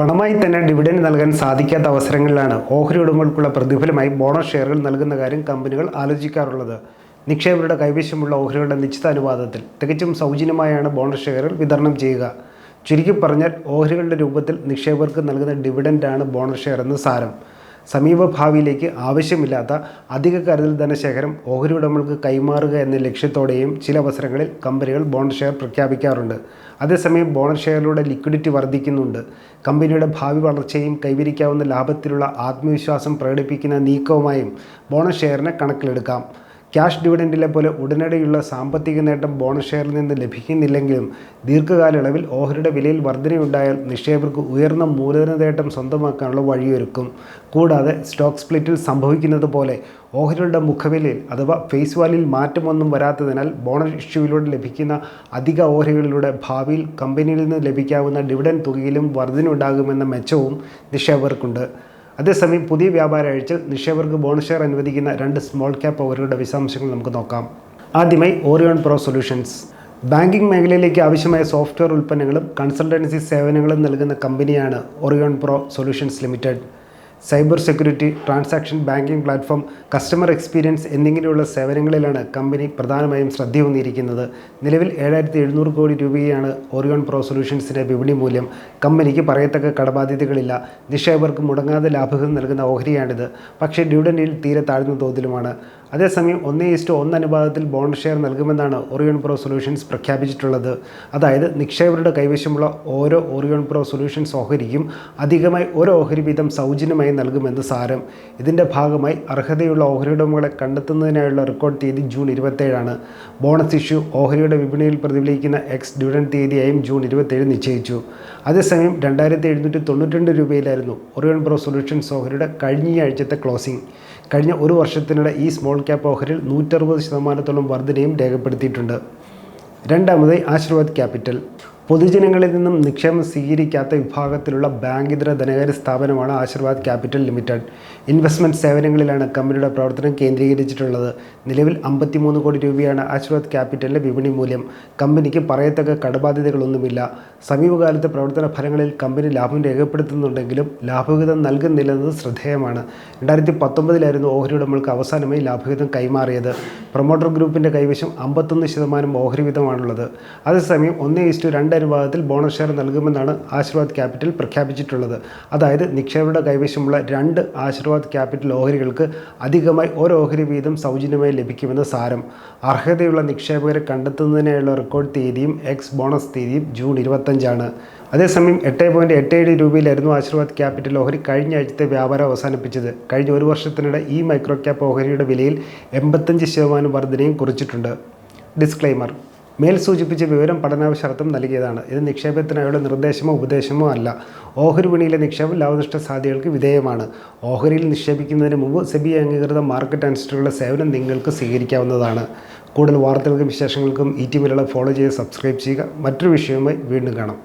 പണമായി തന്നെ ഡിവിഡൻഡ് നൽകാൻ സാധിക്കാത്ത അവസരങ്ങളിലാണ് ഓഹരി ഉടമകൾക്കുള്ള പ്രതിഫലമായി ബോണസ് ഷെയറുകൾ നൽകുന്ന കാര്യം കമ്പനികൾ ആലോചിക്കാറുള്ളത്. നിക്ഷേപകരുടെ കൈവശമുള്ള ഓഹരികളുടെ നിശ്ചിത അനുപാതത്തിൽ തികച്ചും സൗജന്യമായാണ് ബോണസ് ഷെയറുകൾ വിതരണം ചെയ്യുക. ചുരുക്കി പറഞ്ഞാൽ ഓഹരികളുടെ രൂപത്തിൽ നിക്ഷേപകർക്ക് നൽകുന്ന ഡിവിഡൻഡാണ് ബോണസ് ഷെയർ എന്ന് സാരം. സമീപ ഭാവിയിലേക്ക് ആവശ്യമില്ലാത്ത അധിക കരുതൽ ധനശേഖരം ഓഹരി ഉടമകൾക്ക് കൈമാറുക എന്ന ലക്ഷ്യത്തോടെയും ചില അവസരങ്ങളിൽ കമ്പനികൾ ബോണ്ട് ഷെയർ പ്രഖ്യാപിക്കാറുണ്ട്. അതേസമയം ബോണ്ട് ഷെയറിലൂടെ ലിക്വിഡിറ്റി വർദ്ധിക്കുന്നുണ്ട്. കമ്പനിയുടെ ഭാവി വളർച്ചയും കൈവരിക്കാവുന്ന ലാഭത്തിലുള്ള ആത്മവിശ്വാസം പ്രകടിപ്പിക്കുന്ന നീക്കവുമായും ബോണസ് ഷെയറിനെ കണക്കിലെടുക്കാം. ക്യാഷ് ഡിവിഡൻഡിലെ പോലെ ഉടനടിയുള്ള സാമ്പത്തിക നേട്ടം ബോണസ് ഷെയറിൽ നിന്ന് ലഭിക്കുന്നില്ലെങ്കിലും ദീർഘകാലയളവിൽ ഓഹരിയുടെ വിലയിൽ വർധനയുണ്ടായാൽ നിക്ഷേപകർക്ക് ഉയർന്ന മൂലധന നേട്ടം സ്വന്തമാക്കാനുള്ള വഴിയൊരുക്കും. കൂടാതെ സ്റ്റോക്ക് സ്പ്ലിറ്റിൽ സംഭവിക്കുന്നത് പോലെ ഓഹരികളുടെ മുഖവിലയിൽ അഥവാ ഫേസ് വാലിയിൽ മാറ്റമൊന്നും വരാത്തതിനാൽ ബോണസ് ഇഷ്യൂവിലൂടെ ലഭിക്കുന്ന അധിക ഓഹരികളിലൂടെ ഭാവിയിൽ കമ്പനിയിൽ നിന്ന് ലഭിക്കാവുന്ന ഡിവിഡൻ തുകയിലും വർധനയുണ്ടാകുമെന്ന മെച്ചവും നിക്ഷേപകർക്കുണ്ട്. അതേസമയം പുതിയ വ്യാപാര ആഴ്ചയിൽ നിക്ഷേപകർക്ക് ബോണസ് ഷെയർ അനുവദിക്കുന്ന രണ്ട് സ്മോൾ ക്യാപ്പ് ഓഹരികളുടെ വിശദാംശങ്ങൾ നമുക്ക് നോക്കാം. ആദ്യമായി ഓറിയോൺ പ്രോ സൊല്യൂഷൻസ് ബാങ്കിംഗ് മേഖലയിലേക്ക് ആവശ്യമായ സോഫ്റ്റ്വെയർ ഉൽപ്പന്നങ്ങളും കൺസൾട്ടൻസി സേവനങ്ങളും നൽകുന്ന കമ്പനിയാണ് Orion Pro Solutions Limited cyber security transaction banking platform customer experience എന്നിങ്ങനെയുള്ള സേവനങ്ങളിലാണ് കമ്പനി പ്രധാനമായും ശ്രദ്ധയൂന്നിയിരിക്കുന്നത്. നിലവിൽ ഏഴായിരത്തി എഴുന്നൂറ് കോടി രൂപയാണ് ഓറിയോൺ പ്രോ സൊല്യൂഷൻസിന്റെ വിപണി മൂല്യം. കമ്പനിക്ക് പറയത്തക്ക കടബാധ്യതകളില്ല. നിക്ഷേപകർക്ക് മുടങ്ങാതെ ലാഭം നൽകുന്ന ഓഹരിയാണിത്. പക്ഷേ ഡിവിഡൻഡിൽ തീരെ താഴ്ന്ന തോതിലുമാണ്. അതേസമയം ഒന്നേ ഇസ്റ്റു ഒന്ന് അനുപാതത്തിൽ ബോണ്ട് ഷെയർ നൽകുമെന്നാണ് ഓറിയോൺ പ്രോ സൊല്യൂഷൻസ് പ്രഖ്യാപിച്ചിട്ടുള്ളത്. അതായത് നിക്ഷേപകരുടെ കൈവശമുള്ള ഓരോ ഓറിയോൺ പ്രോ സൊല്യൂഷൻസ് ഓഹരിക്കും അധികമായി ഒരു ഓഹരി വീതം സൗജന്യമായി നൽകുമെന്ന് സാരം. ഇതിന്റെ ഭാഗമായി അർഹതയുള്ള ഓഹരി ഉടമകളെ കണ്ടെത്തുന്നതിനായുള്ള റെക്കോർഡ് തീയതി ജൂൺ ഇരുപത്തേഴാണ്. ബോണസ് ഇഷ്യൂ ഓഹരിയുടെ വിപണിയിൽ പ്രതിഫലിക്കുന്ന എക്സ് ഡിവിഡൻ തീയതിയായും ജൂൺ ഇരുപത്തേഴ് നിശ്ചയിച്ചു. അതേസമയം രണ്ടായിരത്തി എഴുന്നൂറ്റി തൊണ്ണൂറ്റി രൂപയിലായിരുന്നു ഒറിയോൺ പ്രോ സൊല്യൂഷൻസ് ഓഹരിയുടെ കഴിഞ്ഞ ആഴ്ചത്തെ ക്ലോസിംഗ് കഴിഞ്ഞ ഒരു വർഷത്തിനിടെ ഈ സ്മോൾ ക്യാപ്പ് ഓഹരിൽ നൂറ്ററുപത് ശതമാനത്തോളം വർധനയും രേഖപ്പെടുത്തിയിട്ടുണ്ട്. രണ്ടാമതായി ആശീർവാദ് ക്യാപിറ്റൽ. പൊതുജനങ്ങളിൽ നിന്നും നിക്ഷേപം സ്വീകരിക്കാത്ത വിഭാഗത്തിലുള്ള ബാങ്കിതര ധനകാര്യ സ്ഥാപനമാണ് ആശീർവാദ് ക്യാപിറ്റൽ ലിമിറ്റഡ്. ഇൻവെസ്റ്റ്മെന്റ് സേവനങ്ങളിലാണ് കമ്പനിയുടെ പ്രവർത്തനം കേന്ദ്രീകരിച്ചിട്ടുള്ളത്. നിലവിൽ അമ്പത്തിമൂന്ന് കോടി രൂപയാണ് ആശീർവാദ് ക്യാപിറ്റലിന്റെ വിപണി മൂല്യം. കമ്പനിക്ക് പറയത്തക്ക കടബാധ്യതകളൊന്നുമില്ല. സമീപകാലത്തെ പ്രവർത്തന ഫലങ്ങളിൽ കമ്പനി ലാഭം രേഖപ്പെടുത്തുന്നുണ്ടെങ്കിലും ലാഭവിഹിതം നൽകുന്നില്ലെന്നത് ശ്രദ്ധേയമാണ്. രണ്ടായിരത്തി പത്തൊമ്പതിലായിരുന്നു ഓഹരി ഉടമകൾക്ക് അവസാനമായി ലാഭവിഹിതം കൈമാറിയത്. പ്രൊമോട്ടർ ഗ്രൂപ്പിന്റെ കൈവശം അമ്പത്തൊന്ന് ശതമാനം ഓഹരി വിധമാണുള്ളത് അതേസമയം ഒന്നേ ഇസ്റ്റു രണ്ട് അനുപാതത്തിൽ ബോണസ് ഷെയർ നൽകുമെന്നാണ് ആശീർവാദ് ക്യാപിറ്റൽ പ്രഖ്യാപിച്ചിട്ടുള്ളത്. അതായത് നിക്ഷേപകരുടെ കൈവശമുള്ള രണ്ട് ആശീർവാദ് ക്യാപിറ്റൽ ഓഹരികൾക്ക് അധികമായി ഒരു ഓഹരി വീതം സൗജന്യമായി ലഭിക്കുമെന്ന് സാരം. അർഹതയുള്ള നിക്ഷേപകരെ കണ്ടെത്തുന്നതിനായുള്ള റെക്കോർഡ് തീയതിയും എക്സ് ബോണസ് തീയതിയും ജൂൺ ഇരുപത്തഞ്ചാണ്. അതേസമയം എട്ട് പോയിന്റ് എട്ട് ഏഴ് രൂപയിലായിരുന്നു ആശീർവാദ് ക്യാപിറ്റൽ ഓഹരി കഴിഞ്ഞ ആഴ്ചത്തെ വ്യാപാരം അവസാനിപ്പിച്ചത്. കഴിഞ്ഞ ഒരു വർഷത്തിനിടെ ഈ മൈക്രോ ക്യാപ്പ് ഓഹരിയുടെ വിലയിൽ എൺപത്തഞ്ച് ശതമാനം വർധനയും കുറിച്ചിട്ടുണ്ട്. ഡിസ്ക്ലൈമർ മേൽ സൂചിപ്പിച്ച വിവരം പഠനാവശ്യാർത്ഥം നൽകിയതാണ്. ഇത് നിക്ഷേപത്തിനായുള്ള നിർദ്ദേശമോ ഉപദേശമോ അല്ല. ഓഹരി വിപണിയിലെ നിക്ഷേപം ലാഭനഷ്ട സാധ്യതകൾക്ക് വിധേയമാണ്. ഓഹരിയിൽ നിക്ഷേപിക്കുന്നതിന് മുമ്പ് സെബി അംഗീകൃത മാർക്കറ്റ് അനുസരിച്ചുള്ള സേവനം നിങ്ങൾക്ക് സ്വീകരിക്കാവുന്നതാണ്. കൂടുതൽ വാർത്തകൾക്കും വിശേഷങ്ങൾക്കും ഈ ടി വിലുള്ള ഫോളോ ചെയ്ത് സബ്സ്ക്രൈബ് ചെയ്യുക. മറ്റൊരു വിഷയവുമായി വീണ്ടും കാണാം.